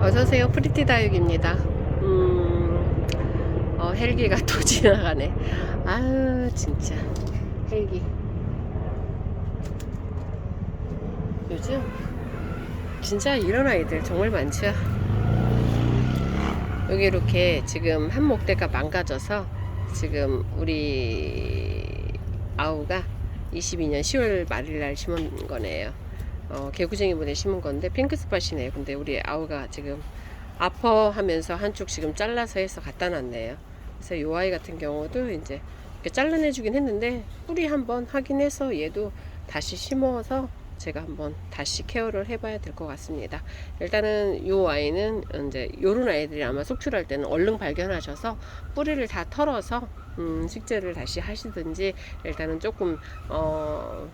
어서오세요. 프리티 다육입니다. 음, 어, 헬기가 또 지나가네. 아유, 진짜. 헬기. 요즘, 진짜 이런 아이들 정말 많죠. 여기 이렇게 지금 한 목대가 망가져서 지금 우리 아우가 22년 10월 말일 날 심은 거네요. 어, 개구쟁이 분에 심은 건데 핑크스팟이네요. 근데 우리 아우가 지금 아파하면서 한쪽 지금 잘라서 해서 갖다 놨네요. 그래서 요 아이 같은 경우도 이제 이렇게 잘라내 주긴 했는데 뿌리 한번 확인해서 얘도 다시 심어서 제가 한번 다시 케어를 해봐야 될 것 같습니다. 일단은 요 아이는 이제 요런 아이들이 아마 속출할 때는 얼른 발견하셔서 뿌리를 다 털어서 음, 식재를 다시 하시든지 일단은 조금 어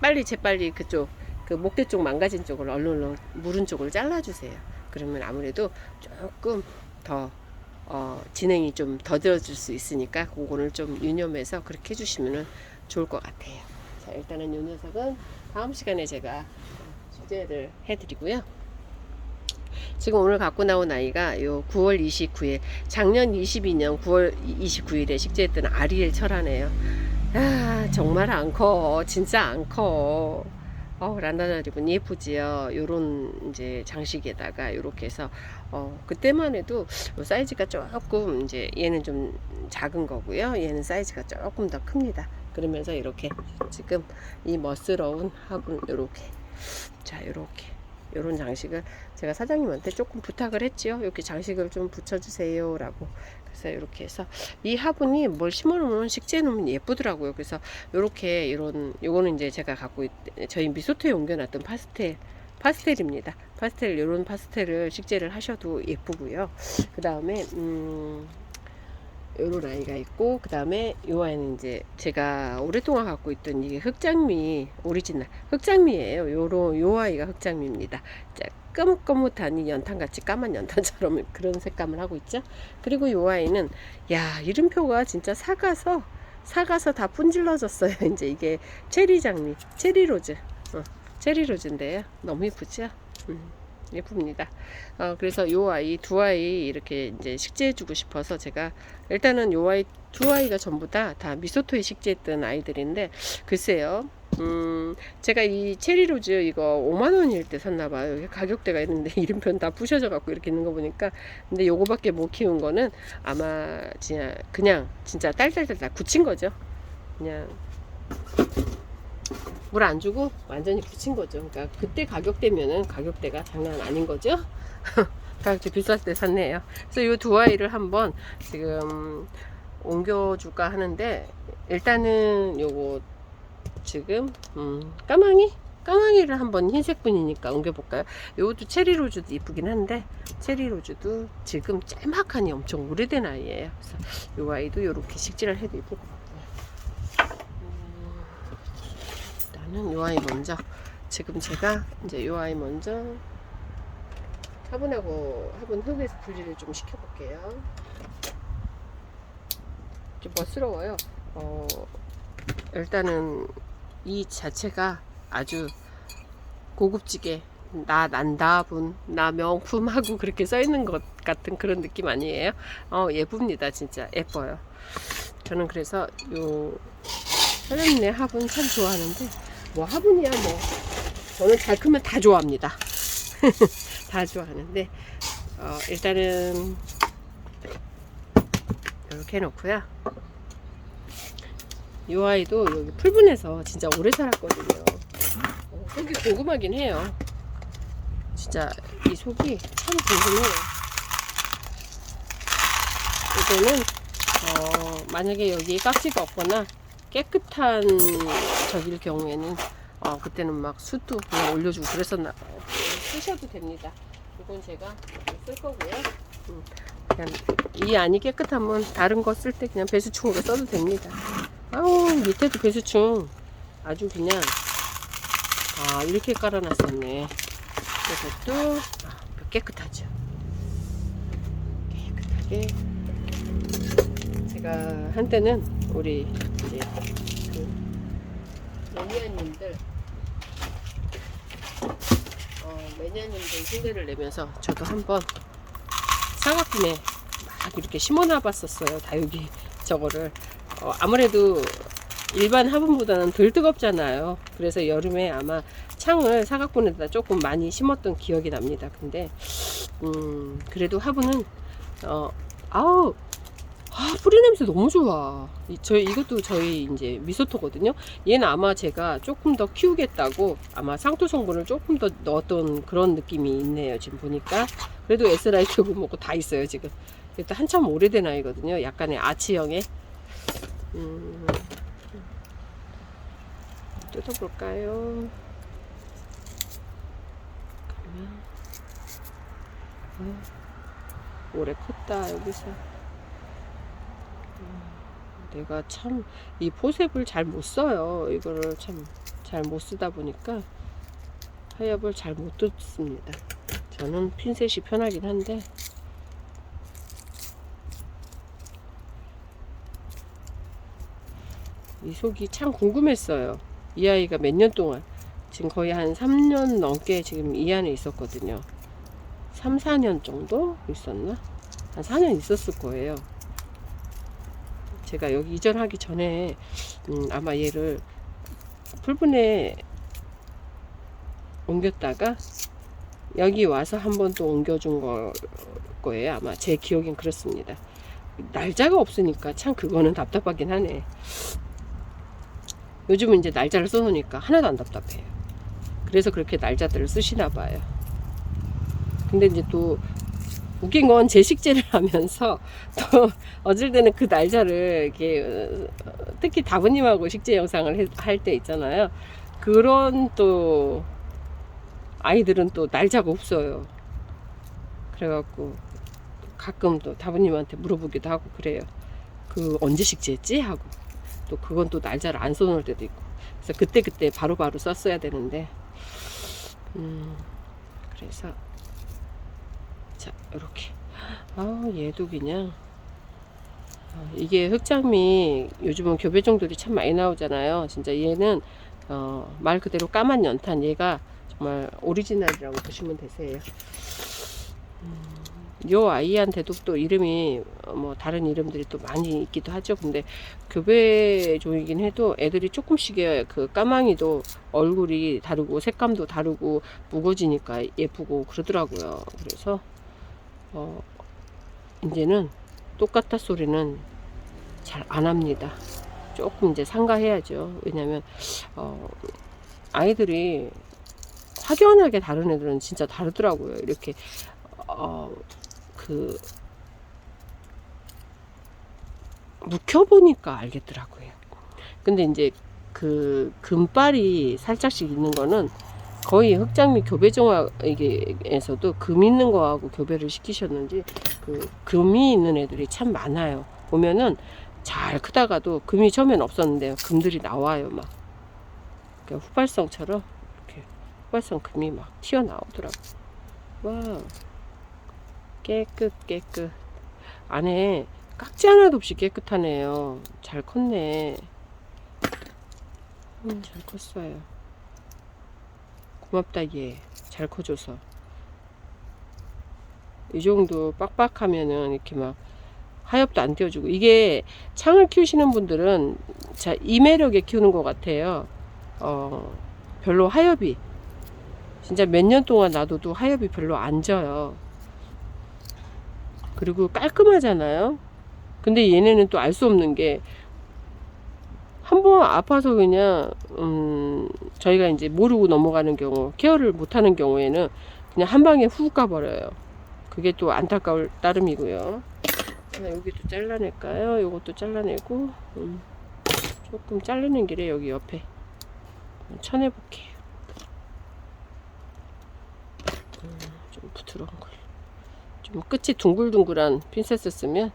빨리 재빨리 그쪽 그 목대 쪽 망가진 쪽을 얼른 얼른 무른 쪽을 잘라주세요. 그러면 아무래도 조금 더 어, 진행이 좀 더뎌질 수 있으니까 그거를 좀 유념해서 그렇게 해주시면 좋을 것 같아요. 자 일단은 이 녀석은 다음 시간에 제가 주제를 해드리고요. 지금 오늘 갖고 나온 아이가 요 9월 29일 작년 22년 9월 29일에 식재했던 아리엘 철화네요. 아 정말 안 커. 진짜 안 커. 어, 란다나 리본 예쁘지요. 요런 이제 장식에다가 요렇게 해서 어, 그때만 해도 요 사이즈가 조금 이제 얘는 좀 작은 거고요. 얘는 사이즈가 조금 더 큽니다. 그러면서 이렇게 지금 이 멋스러운 화분 요렇게 자 요렇게 요런 장식을 제가 사장님한테 조금 부탁을 했지요. 이렇게 장식을 좀 붙여주세요. 라고. 그래서 이렇게 해서 이 화분이 뭘 심어놓으면 식재해 놓으면 예쁘더라고요. 그래서 이렇게 이런 요거는 이제 제가 갖고 있, 저희 미소토에 옮겨놨던 파스텔 파스텔입니다. 파스텔 요런 파스텔을 식재를 하셔도 예쁘고요. 그 다음에 음 요런 아이가 있고 그 다음에 요 아이는 이제 제가 오랫동안 갖고 있던 이게 흑장미 오리지널 흑장미예요. 요런 요 아이가 흑장미입니다. 자, 까뭇까뭇한 이 연탄같이 까만 연탄처럼 그런 색감을 하고 있죠. 그리고 요 아이는 야 이름표가 진짜 사가서 사가서 다 분질러졌어요. 이제 이게 체리 장미, 체리 로즈, 어, 체리 로즈인데요. 너무 예쁘죠? 음, 예쁩니다. 어, 그래서 요 아이 두 아이 이렇게 이제 식재해주고 싶어서 제가 일단은 요 아이 두 아이가 전부 다 다 미소토에 식재했던 아이들인데 글쎄요. 음, 제가 이 체리로즈 이거 5만원일 때 샀나봐요. 가격대가 있는데 이름표는 다 부셔져 갖고 이렇게 있는 거 보니까. 근데 요거밖에 못 키운 거는 아마 그냥, 그냥 진짜 딸딸딸딸 굳힌 거죠. 그냥 물 안 주고 완전히 굳힌 거죠. 그러니까 그때 가격대면은 가격대가 장난 아닌 거죠. 가격대 비쌀 때 샀네요. 그래서 이 두 아이를 한번 지금 옮겨줄까 하는데 일단은 요거 지금 음, 까망이 까망이를 한번 흰색 분이니까 옮겨볼까요? 요것도 체리 로즈도 이쁘긴 한데 체리 로즈도 지금 짤막하니 엄청 오래된 아이예요. 그래서 요 아이도 요렇게 식재를 해도 이쁠 것 같고요. 음, 일단은 요 아이 먼저 지금 제가 이제 요 아이 먼저 화분하고 화분 흙에서 분리를 좀 시켜볼게요. 좀 멋스러워요. 어, 일단은 이 자체가 아주 고급지게 나 난다분 나 명품하고 그렇게 써 있는 것 같은 그런 느낌 아니에요? 어 예쁩니다 진짜 예뻐요. 저는 그래서 요 사장님네 화분 참 좋아하는데 뭐 화분이야 뭐 저는 잘 크면 다 좋아합니다. 다 좋아하는데 어, 일단은 이렇게 해놓고요. 이 아이도 여기 풀분에서 진짜 오래 살았거든요. 어, 속이 궁금하긴 해요. 진짜 이 속이 참 궁금해요. 이거는 어, 만약에 여기 깍지가 없거나 깨끗한 저길 경우에는 어, 그때는 막 숯도 그냥 올려주고 그랬었나 봐요. 쓰셔도 됩니다. 이건 제가 쓸 거고요. 음, 그냥 이 안이 깨끗하면 다른 거 쓸 때 그냥 배수충으로 써도 됩니다. 아우 밑에도 배수충 아주 그냥 아 이렇게 깔아놨었네. 이것도 아, 깨끗하죠. 깨끗하게 제가 한때는 우리 이제 그 매니아님들 어, 매년님들 흉내를 내면서 저도 한번 사과분에 막 이렇게 심어놔 봤었어요. 다육이 저거를. 어, 아무래도 일반 화분보다는 덜 뜨겁잖아요. 그래서 여름에 아마 창을 사각분에다 조금 많이 심었던 기억이 납니다. 근데 음, 그래도 화분은 어, 아우 아, 뿌리 냄새 너무 좋아. 이, 저희 이것도 저희 이제 미소토거든요. 얘는 아마 제가 조금 더 키우겠다고 아마 상토 성분을 조금 더 넣었던 그런 느낌이 있네요. 지금 보니까 그래도 에스라이트고 뭐고 다 있어요 지금. 이것도 한참 오래된 아이거든요. 약간의 아치형의. 음, 뜯어볼까요? 그러면 어, 오래 컸다 여기서. 내가 참 이 포셉을 잘 못 써요. 이거를 참 잘 못 쓰다 보니까 하엽을 잘 못 뜯습니다. 저는 핀셋이 편하긴 한데 이 속이 참 궁금했어요. 이 아이가 몇 년 동안 지금 거의 한 3년 넘게 지금 이 안에 있었거든요. 3, 4년 정도 있었나? 한 4년 있었을 거예요. 제가 여기 이전하기 전에 음, 아마 얘를 풀분에 옮겼다가 여기 와서 한 번 또 옮겨준 거, 거예요. 아마 제 기억엔 그렇습니다. 날짜가 없으니까 참 그거는 답답하긴 하네. 요즘은 이제 날짜를 써놓으니까 하나도 안 답답해요. 그래서 그렇게 날짜들을 쓰시나 봐요. 근데 이제 또 웃긴 건 제식제를 하면서 또 어쩔 때는 그 날짜를 이렇게 어, 특히 다부님하고 식재 영상을 할 때 있잖아요. 그런 또 아이들은 또 날짜가 없어요. 그래갖고 가끔 또 다부님한테 물어보기도 하고 그래요. 그 언제 식재했지? 하고 또 그건 또 날짜를 안 써놓을 때도 있고. 그래서 그때 그때 바로바로 썼어야 되는데. 음 그래서 자 이렇게. 아 얘도 그냥. 어, 이게 흑장미 요즘은 교배종들이 참 많이 나오잖아요. 진짜 얘는 어, 말 그대로 까만 연탄. 얘가 정말 오리지널이라고 보시면 되세요. 음, 요 아이한테도 또 이름이 어, 뭐 다른 이름들이 또 많이 있기도 하죠 근데 교배 종이긴 해도 애들이 조금씩의 그 까망이도 얼굴이 다르고 색감도 다르고 무거지니까 예쁘고 그러더라고요 그래서 어, 이제는 똑같다 소리는 잘 안 합니다. 조금 이제 상가해야죠. 왜냐면 어, 아이들이 확연하게 다른 애들은 진짜 다르더라고요. 이렇게 어, 그 묵혀보니까 알겠더라고요. 근데 이제 그 금발이 살짝씩 있는 거는 거의 흑장미 교배종학에서도 금 있는 거하고 교배를 시키셨는지 그 금이 있는 애들이 참 많아요. 보면은 잘 크다가도 금이 처음엔 없었는데 금들이 나와요 막. 그러니까 후발성처럼 이렇게 후발성 금이 막 튀어나오더라고. 와 깨끗 깨끗 안에 깍지 하나도 없이 깨끗하네요. 잘 컸네. 음, 잘 컸어요. 고맙다 얘. 잘 커줘서. 이 정도 빡빡하면은 이렇게 막 하엽도 안 띄워주고 이게 창을 키우시는 분들은 자 이매력에 키우는 것 같아요. 어 별로 하엽이 진짜 몇 년 동안 놔둬도 하엽이 별로 안 져요. 그리고 깔끔하잖아요. 근데 얘네는 또 알 수 없는 게 한 번 아파서 그냥 음 저희가 이제 모르고 넘어가는 경우 케어를 못하는 경우에는 그냥 한 방에 훅 가버려요. 그게 또 안타까울 따름이고요. 자, 여기도 잘라낼까요? 요것도 잘라내고 음, 조금 자르는 길에 여기 옆에 쳐내볼게요. 음, 좀 부드러운 걸. 좀 끝이 둥글둥글한 핀셋을 쓰면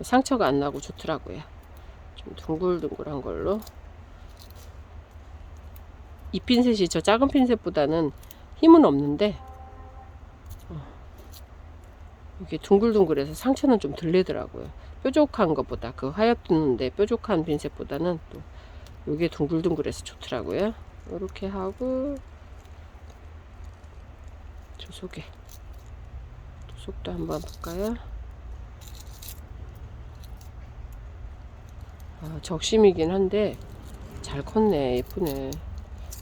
상처가 안 나고 좋더라고요. 좀 둥글둥글한 걸로. 이 핀셋이 저 작은 핀셋보다는 힘은 없는데 어, 이게 둥글둥글해서 상처는 좀덜 내더라고요. 뾰족한 것보다 그 하얗 tus는데 뾰족한 핀셋보다는 또 이게 둥글둥글해서 좋더라고요. 이렇게 하고 속에 속도 한번 볼까요? 아, 적심이긴 한데 잘 컸네 예쁘네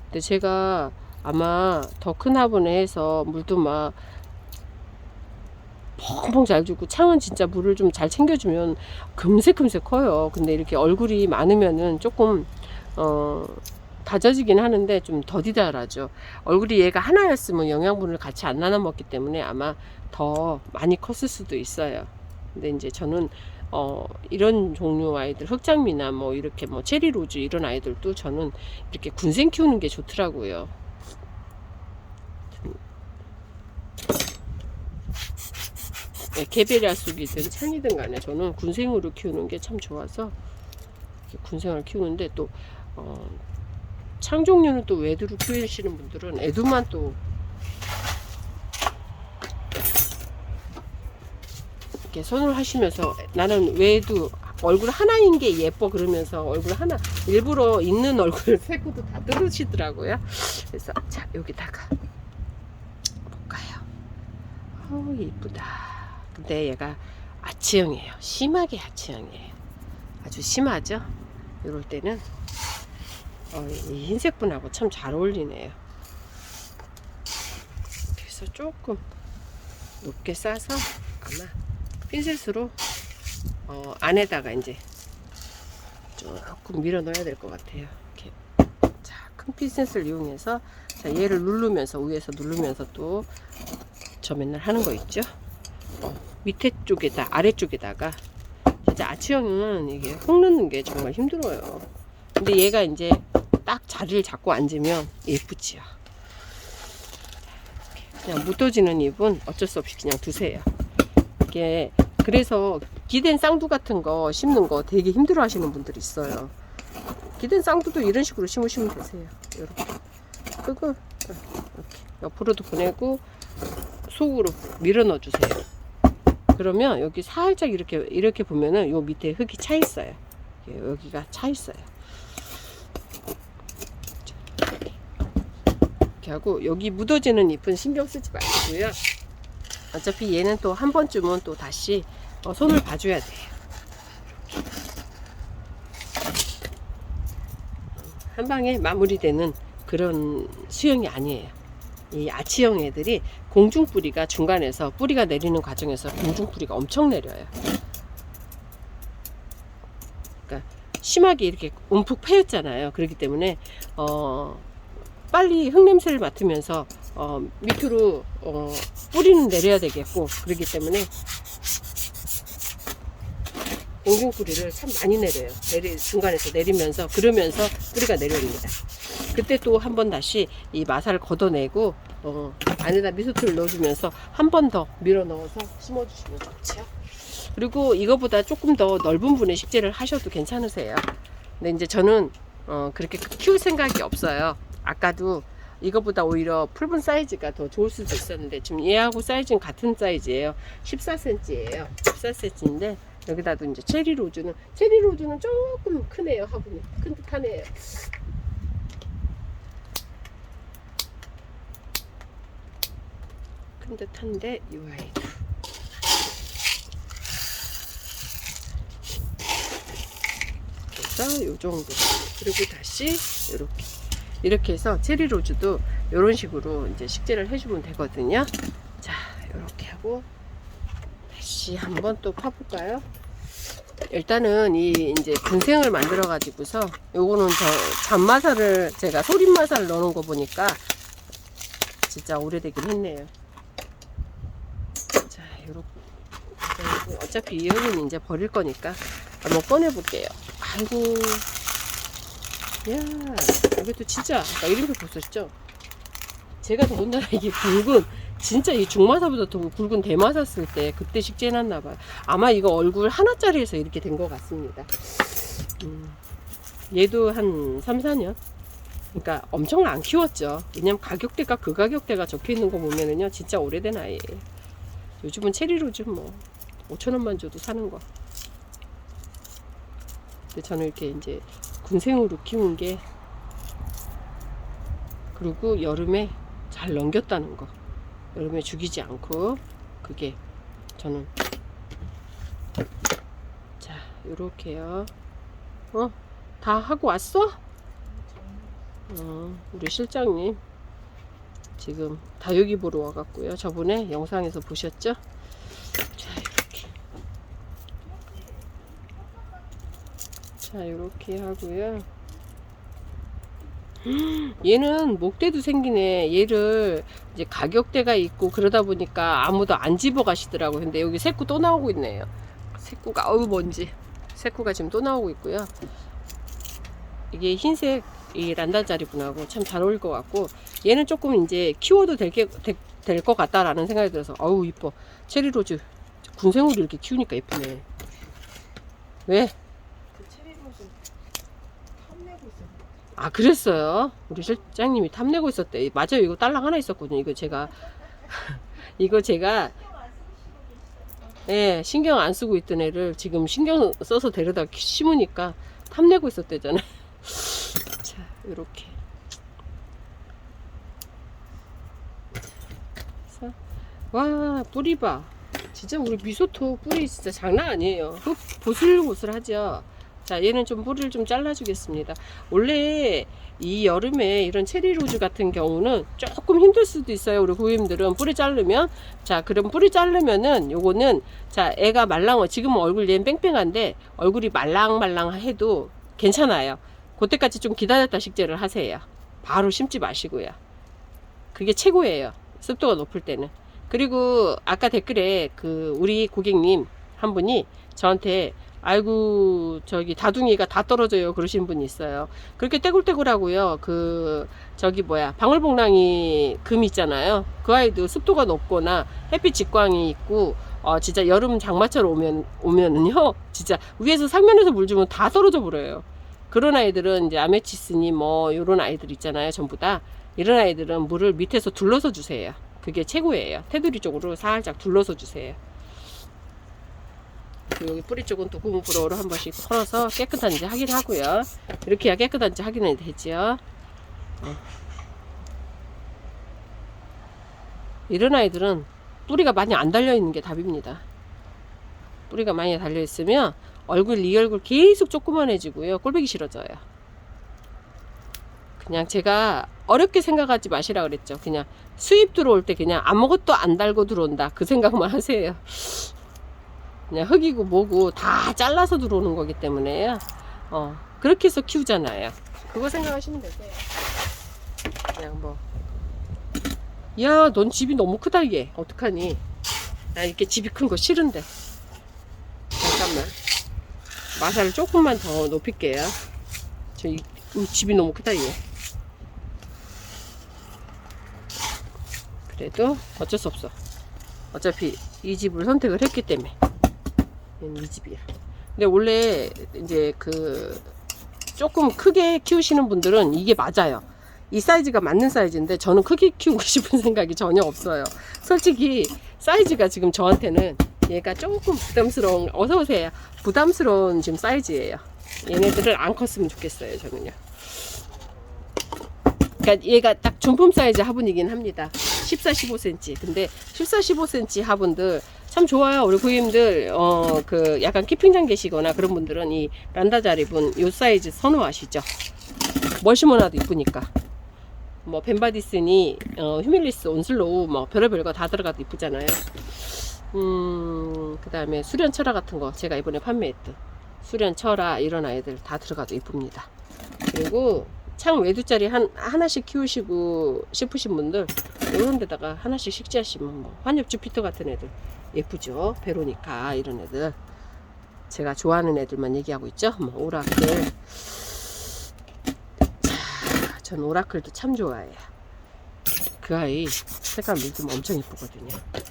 근데 제가 아마 더 큰 화분에 해서 물도 막 펑펑 잘 주고 창은 진짜 물을 좀 잘 챙겨주면 금세 금세 커요 근데 이렇게 얼굴이 많으면은 조금 어 다져지긴 하는데 좀 더디다라죠 얼굴이 얘가 하나였으면 영양분을 같이 안 나눠 먹기 때문에 아마 더 많이 컸을 수도 있어요 근데 이제 저는 어, 이런 종류 아이들 흑장미나 뭐 이렇게 뭐 체리 로즈 이런 아이들도 저는 이렇게 군생 키우는 게 좋더라고요. 네, 개베리아 쑥이든 창이든 간에 저는 군생으로 키우는 게 참 좋아서 군생을 키우는데 또 어, 창 종류는 또 외두로 키우시는 분들은 애두만 또 이렇게 손을 하시면서 나는 외에도 얼굴 하나인 게 예뻐 그러면서 얼굴 하나 일부러 있는 얼굴 세고도 다 뜯으시더라고요. 그래서 자 여기다가 볼까요? 어우 이쁘다. 근데 얘가 아치형이에요. 심하게 아치형이에요. 아주 심하죠? 이럴 때는 어, 이 흰색 분하고 참 잘 어울리네요. 그래서 조금 높게 싸서 아마 핀셋으로 어, 안에다가 이제 조금 밀어 넣어야 될 것 같아요. 이렇게 자, 큰 핀셋을 이용해서 자, 얘를 누르면서 위에서 누르면서 또 저 맨날 하는 거 있죠? 어, 밑에 쪽에다 아래쪽에다가 진짜 아치형은 이게 흙 넣는 게 정말 힘들어요. 근데 얘가 이제 딱 자리를 잡고 앉으면 예쁘지요. 그냥 묻어지는 잎은 어쩔 수 없이 그냥 두세요. 이게 그래서 기댄 쌍두 같은 거 심는 거 되게 힘들어 하시는 분들이 있어요. 기댄 쌍두도 이런 식으로 심으시면 되세요. 이렇게. 그리고 이렇게 옆으로도 보내고 속으로 밀어 넣어 주세요. 그러면 여기 살짝 이렇게 이렇게 보면은 요 밑에 흙이 차 있어요. 예, 여기가 차 있어요. 이렇게 하고 여기 묻어지는 잎은 신경 쓰지 마시고요. 어차피 얘는 또 한 번쯤은 또 다시 어, 손을 봐줘야 돼요. 한 방에 마무리되는 그런 수영이 아니에요. 이 아치형 애들이 공중 뿌리가 중간에서 뿌리가 내리는 과정에서 공중 뿌리가 엄청 내려요. 그러니까 심하게 이렇게 움푹 패였잖아요. 그렇기 때문에 어 빨리 흙냄새를 맡으면서 어 밑으로 어 뿌리는 내려야 되겠고 그렇기 때문에 공중 뿌리를 참 많이 내려요. 내리 중간에서 내리면서 그러면서 뿌리가 내려옵니다. 그때 또 한 번 다시 이 마사를 걷어내고 어, 안에다 미소토를 넣어주면서 한 번 더 밀어 넣어서 심어주시면 좋죠. 그리고 이거보다 조금 더 넓은 분의 식재를 하셔도 괜찮으세요. 근데 이제 저는 어, 그렇게 키울 생각이 없어요. 아까도 이거보다 오히려 풀분 사이즈가 더 좋을 수도 있었는데 지금 얘하고 사이즈는 같은 사이즈예요. 14cm예요. 14cm인데 여기다도 이제 체리 로즈는 체리 로즈는 조금 크네요. 화분이 큰 듯하네요. 큰 듯한데 이 아이도 그래서 요 정도 그리고 다시 이렇게 이렇게 해서 체리 로즈도 이런 식으로 이제 식재를 해주면 되거든요. 자 이렇게 하고 다시 한번 또 파볼까요? 일단은 이 이제 분생을 만들어 가지고서 요거는 저 잔마사를 제가 소림마사를 넣는 거 보니까 진짜 오래되긴 했네요. 자, 요렇게 어차피 이 흙은 이제 버릴 거니까 한번 꺼내 볼게요. 아이고. 야, 이것도 진짜 아까 이름표 보셨죠? 제가 더군다나 이게 굵은 진짜 이 중마사보다 더 굵은 대마사 쓸 때 그때 식재해놨나 봐요. 아마 이거 얼굴 하나짜리에서 이렇게 된 것 같습니다. 음, 얘도 한 3, 4년? 그러니까 엄청 안 키웠죠. 왜냐면 가격대가 그 가격대가 적혀 있는 거 보면은요, 진짜 오래된 아이예요. 요즘은 체리로즈 뭐 5천 원만 줘도 사는 거. 근데 저는 이렇게 이제 군생으로 키운 게 그리고 여름에 잘 넘겼다는 거. 여름에 죽이지 않고 그게 저는 자 요렇게요 어? 다 하고 왔어? 어, 우리 실장님 지금 다육이 보러 와갖고요 저번에 영상에서 보셨죠? 자 이렇게 자 이렇게 하고요 얘는 목대도 생기네. 얘를 이제 가격대가 있고 그러다 보니까 아무도 안 집어 가시더라고요. 근데 여기 새꾸 또 나오고 있네요. 새꾸가 어우 먼지. 새꾸가 지금 또 나오고 있고요. 이게 흰색 이 란달자리분하고 참 잘 어울릴 것 같고 얘는 조금 이제 키워도 될것 같다라는 생각이 들어서 어우 이뻐. 체리로즈. 군생으로 이렇게 키우니까 예쁘네. 왜? 그 체리로즈 탐내고 있어. 아 그랬어요? 우리 실장님이 탐내고 있었대. 맞아요. 이거 딸랑 하나 있었거든요. 이거 제가 이거 제가 예 신경 안 쓰고 있던 애를 지금 신경 써서 데려다 심으니까 탐내고 있었대잖아요 자 그래서 와 뿌리 봐. 진짜 우리 미소토 뿌리 진짜 장난 아니에요. 그 보슬보슬 하죠 자 얘는 좀 뿌리를 좀 잘라 주겠습니다. 원래 이 여름에 이런 체리 로즈 같은 경우는 조금 힘들 수도 있어요 우리 고객님들은. 뿌리 자르면. 자 그럼 뿌리 자르면은 요거는 자 애가 말랑어 지금 얼굴 얘는 뺑뺑한데 얼굴이 말랑말랑 해도 괜찮아요. 그때까지 좀 기다렸다 식재를 하세요. 바로 심지 마시고요. 그게 최고예요 습도가 높을 때는. 그리고 아까 댓글에 그 우리 고객님 한 분이 저한테 아이고 저기 다둥이가 다 떨어져요. 그러신 분이 있어요. 그렇게 떼굴떼굴하고요. 그 저기 뭐야 방울복랑이 금 있잖아요. 그 아이도 습도가 높거나 햇빛 직광이 있고 어 진짜 여름 장마철 오면 오면은요 진짜 위에서 상면에서 물 주면 다 떨어져 버려요. 그런 아이들은 이제 아메치스니 뭐 요런 아이들 있잖아요 전부 다. 이런 아이들은 물을 밑에서 둘러서 주세요. 그게 최고예요. 테두리 쪽으로 살짝 둘러서 주세요 그리고 여기 뿌리 쪽은 또 고무 브로우로 한 번씩 털어서 깨끗한지 확인하고요. 이렇게 해야 깨끗한지 확인이 되죠. 네. 이런 아이들은 뿌리가 많이 안 달려 있는 게 답입니다. 뿌리가 많이 달려 있으면 얼굴 이 얼굴 계속 조그만해지고요. 꼴보기 싫어져요. 그냥 제가 어렵게 생각하지 마시라 그랬죠. 그냥 수입 들어올 때 그냥 아무것도 안 달고 들어온다. 그 생각만 하세요. 그냥 흙이고 뭐고 다 잘라서 들어오는 거기 때문에요. 어, 그렇게 해서 키우잖아요. 그거 생각하시면 되세요. 그냥 뭐. 야, 넌 집이 너무 크다, 얘. 어떡하니? 나 이렇게 집이 큰 거 싫은데. 잠깐만. 마사를 조금만 더 높일게요. 저, 이, 이 집이 너무 크다, 얘. 그래도 어쩔 수 없어. 어차피 이 집을 선택을 했기 때문에. 이 집이야. 근데 원래 이제 그 조금 크게 키우시는 분들은 이게 맞아요. 이 사이즈가 맞는 사이즈인데 저는 크게 키우고 싶은 생각이 전혀 없어요. 솔직히 사이즈가 지금 저한테는 얘가 조금 부담스러운 어서 오세요. 부담스러운 지금 사이즈예요. 얘네들을 안 컸으면 좋겠어요. 저는요. 그러니까 얘가 딱 중품 사이즈 화분이긴 합니다. 14, 15cm. 근데 14, 15cm 화분들 참 좋아요. 우리 고객님들 어 그 약간 키핑장 계시거나 그런 분들은 이 란다 자리분 요 사이즈 선호하시죠. 뭘 심어놔도 이쁘니까. 뭐 벤바디스니 어, 휴밀리스 온슬로우 뭐 별의별 거 다 들어가도 이쁘잖아요. 음 그 다음에 수련 철화 같은 거 제가 이번에 판매했던 수련 철화 이런 아이들 다 들어가도 이쁩니다. 그리고 창 외두짜리 한 하나씩 키우시고 싶으신 분들 이런 데다가 하나씩 식재하시면 뭐 환엽 주피터 같은 애들 예쁘죠? 베로니카 이런 애들. 제가 좋아하는 애들만 얘기하고 있죠? 뭐 오라클. 자, 전 오라클도 참 좋아해요. 그 아이 색깔 물좀 엄청 예쁘거든요. 자,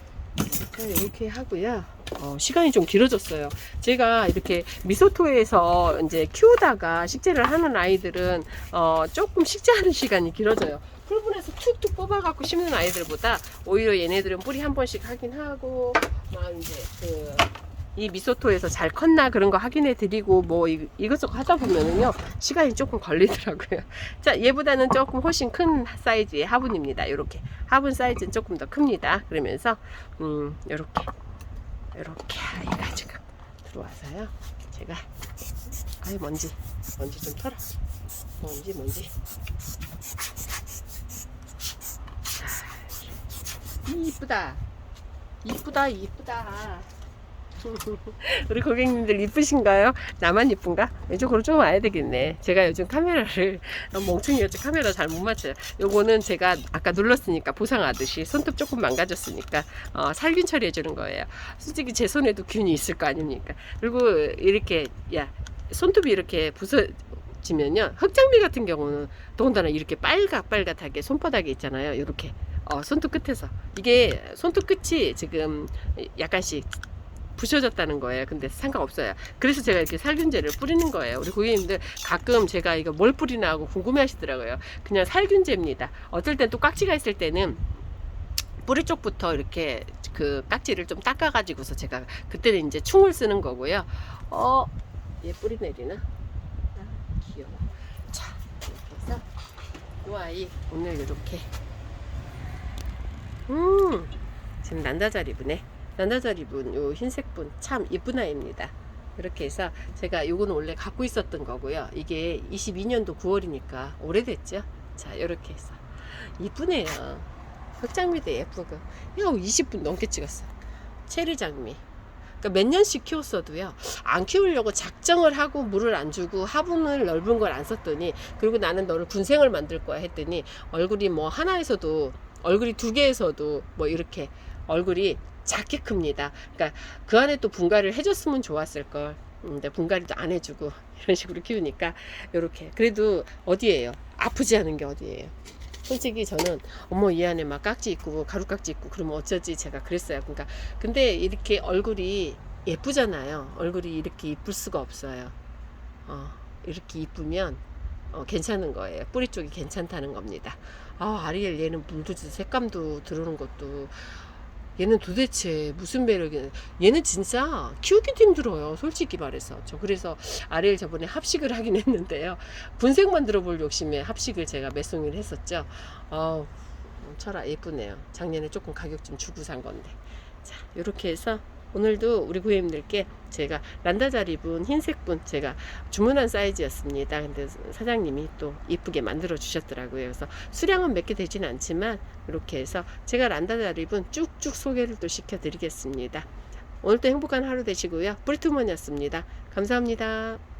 이렇게 하고요. 어, 시간이 좀 길어졌어요. 제가 이렇게 미소토에서 이제 키우다가 식재를 하는 아이들은 어, 조금 식재하는 시간이 길어져요. 풀분에서 툭툭 뽑아갖고 심는 아이들보다 오히려 얘네들은 뿌리 한 번씩 하긴 하고 막 이제 그 이 미소토에서 잘 컸나 그런 거 확인해 드리고 뭐 이- 이것저것 하다 보면은요 시간이 조금 걸리더라고요. 자 얘보다는 조금 훨씬 큰 사이즈의 화분입니다. 이렇게 화분 사이즈는 조금 더 큽니다. 그러면서 음 이렇게 이렇게 아이가 지금 들어와서요. 제가 아유 먼지 먼지 좀 털어 먼지 먼지 자, 이쁘다 이쁘다 이쁘다 우리 고객님들 이쁘신가요? 나만 이쁜가? 이쪽으로 좀 와야 되겠네. 제가 요즘 카메라를 멍청이였죠. 카메라 잘 못 맞춰요. 요거는 제가 아까 눌렀으니까 보상하듯이 손톱 조금 망가졌으니까 어, 살균 처리해 주는 거예요. 솔직히 제 손에도 균이 있을 거 아닙니까? 그리고 이렇게 야 손톱이 이렇게 부서 지면요. 흑장미 같은 경우는 더군다나 이렇게 빨갛빨갛하게 손바닥에 있잖아요. 이렇게 어, 손톱 끝에서 이게 손톱 끝이 지금 약간씩 부셔졌다는 거예요. 근데 상관없어요. 그래서 제가 이렇게 살균제를 뿌리는 거예요. 우리 고객님들 가끔 제가 이거 뭘 뿌리나 하고 궁금해 하시더라고요. 그냥 살균제입니다. 어떨 땐 또 깍지가 있을 때는 뿌리 쪽부터 이렇게 그 깍지를 좀 닦아가지고서 제가 그때는 이제 충을 쓰는 거고요. 어, 얘 뿌리 내리나? 아, 귀여워. 자, 이렇게 해서 이 아이 오늘 이렇게 음, 지금 난다잘 입으네. 난다잘 입은 요 흰색 분참 이쁜 아이입니다. 이렇게 해서 제가 요거는 원래 갖고 있었던 거고요. 이게 22년도 9월이니까 오래됐죠. 자, 이렇게 해서 이쁘네요. 흑장미도 예쁘고 이거 20분 넘게 찍었어. 체리 장미. 그러니까 몇 년씩 키웠어도요. 안 키우려고 작정을 하고 물을 안 주고 화분을 넓은 걸 안 썼더니 그리고 나는 너를 군생을 만들 거야 했더니 얼굴이 뭐 하나에서도 얼굴이 두 개에서도 뭐 이렇게 얼굴이 작게 큽니다. 그러니까 그 안에 또 분갈이를 해줬으면 좋았을 걸. 음, 근데 분갈이도 안 해주고 이런 식으로 키우니까 이렇게 그래도 어디예요? 아프지 않은 게 어디예요? 솔직히 저는 어머 이 안에 막 깍지 있고 가루깍지 있고 그러면 어쩌지 제가 그랬어요. 그러니까 근데 이렇게 얼굴이 예쁘잖아요. 얼굴이 이렇게 이쁠 수가 없어요. 어, 이렇게 이쁘면 어, 괜찮은 거예요. 뿌리 쪽이 괜찮다는 겁니다. 아 아리엘 얘는 물도 주- 색감도 들어오는 것도 얘는 도대체 무슨 매력이 얘는 진짜 키우기도 힘들어요 솔직히 말해서. 저 그래서 아리엘 저번에 합식을 하긴 했는데요. 분색 만 들어 볼 욕심에 합식을 제가 몇 송이를 했었죠. 어우 철아 예쁘네요. 작년에 조금 가격 좀 주고 산 건데. 자 이렇게 해서 오늘도 우리 고객님들께 제가 란다 잘 입은 흰색 분 제가 주문한 사이즈였습니다. 근데 사장님이 또 이쁘게 만들어 주셨더라고요. 그래서 수량은 몇 개 되진 않지만 이렇게 해서 제가 란다 잘 입은 쭉쭉 소개를 또 시켜드리겠습니다. 자, 오늘도 행복한 하루 되시고요. 뿌리투먼이었습니다. 감사합니다.